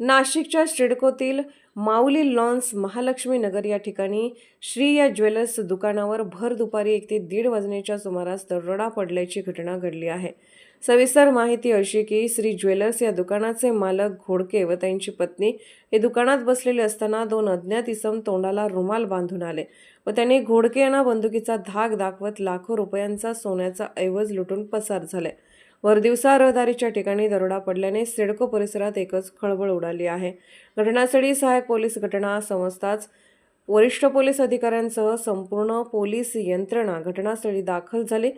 नाशिकच्या सिडकोतील माऊली लॉन्स महालक्ष्मी नगर या ठिकाणी श्री या ज्वेलर्स दुकानावर भर दुपारी एक ते दीड वाजण्याच्या सुमारास दरोडा पडल्याची घटना घडली आहे. सविस्तर माहिती अशी की श्री ज्वेलर्स या दुकानाचे मालक घोडके व त्यांची पत्नी हे दुकानात बसलेले असताना दोन अज्ञात इसम तोंडाला रुमाल बांधून आले व त्यांनी घोडके यांना बंदुकीचा धाक दाखवत लाखो रुपयांचा सोन्याचा ऐवज लुटून पसार झाले. वरदिवसा रहदारीच्या ठिकाणी दरोडा पडल्याने सिडको परिसरात एकच खळबळ उडाली आहे. घटनास्थळी सहाय्यक पोलीस घटना समजताच वरिष्ठ पोलीस अधिकाऱ्यांसह संपूर्ण पोलीस यंत्रणा घटनास्थळी दाखल झाली.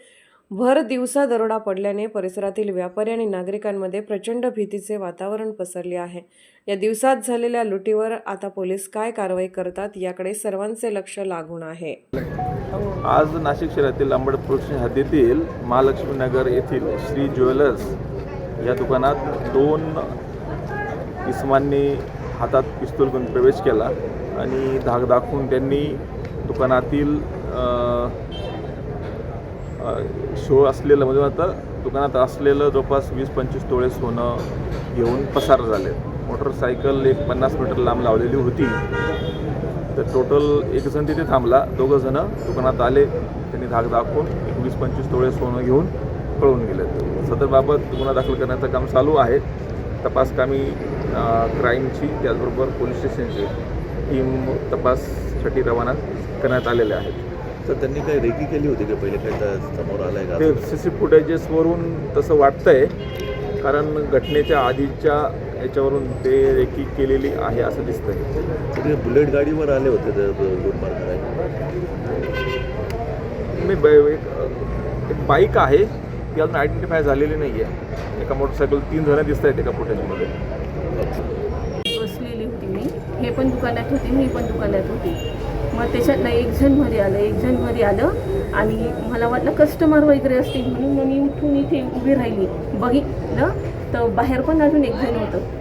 भर दिवसा दरोडा पडल्याने परिसरातील व्यापारी आणि नागरिकांमध्ये प्रचंड भीतीचे वातावरण पसरले आहे. या दिवसात झालेल्या लुटीवर आता पोलीस काय कारवाई करतात याकडे सर्वांचे लक्ष लागून आहे. आज नाशिक शहरातील अंबड पोलीस हद्दीतील महालक्ष्मी नगर येथील श्री ज्वेलर्स या दुकानात दोन इसमांनी हातात पिस्तूल घेऊन प्रवेश केला आणि धाक दाखवून त्यांनी दुकानातील शो असलेलं म्हणजे आता दुकानात असलेलं जवळपास वीस पंचवीस तोळे सोनं घेऊन पसार झाले. मोटरसायकल एक पन्नास मीटर लांब लावलेली होती. तर टोटल एक जण तिथे थांबला. दोघं जण दुकानात आले. त्यांनी धाक दाखवून एक वीस पंचवीस तोळे सोनं घेऊन पळून गेले. सदरबाबत गुन्हा दाखल करण्याचं काम चालू आहे. तपास कामी क्राईमची त्याचबरोबर पोलीस स्टेशनची टीम तपाससाठी रवाना करण्यात आलेल्या आहेत. तर त्यांनी काही रेकी केली होती का पहिले? काही त्या समोर आलाय का? ते सी सी फुटेजेसवरून तसं वाटतंय. कारण घटनेच्या आधीच्या याच्यावरून ते रेकी केलेली आहे असं दिसतंय. ते बुलेट गाडीवर आले होते ते लूटमार करायला मी ब- एक एक बाईक आहे ती अजून आयडेंटिफाय झालेली नाही आहे एका मोटरसायकल तीन जणं दिसत आहेत एका फुटेजमध्ये बसलेली होती मी. हे पण दुकानात होते मी पण दुकानात होती. मग त्याच्यातनं एक जणमध्ये आलं एक जणमध्ये आलं आणि मला वाटलं कस्टमर वगैरे असतील म्हणून मग मी उठून इथे उभी राहिली. बघितलं तर बाहेर पण अजून एक जण होतं.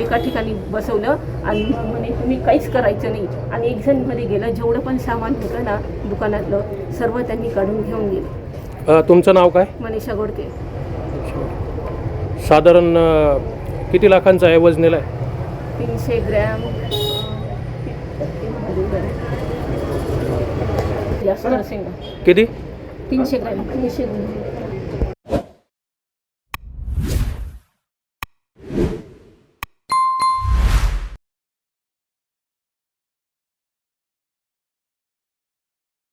एका ठिकाणी बसवलं आणि मग म्हणे तुम्ही काहीच करायचं नाही. आणि एक जणमध्ये गेलं जेवढं पण सामान होतं ना दुकानातलं सर्व त्यांनी काढून घेऊन गेले. तुमचं नाव काय? मनीषा गोडके साधारण किती लाखांचा ऐवज नेलाय? तीनशे ग्रॅम. किती? तीनशे ग्रॅम तीनशे ग्रॅम.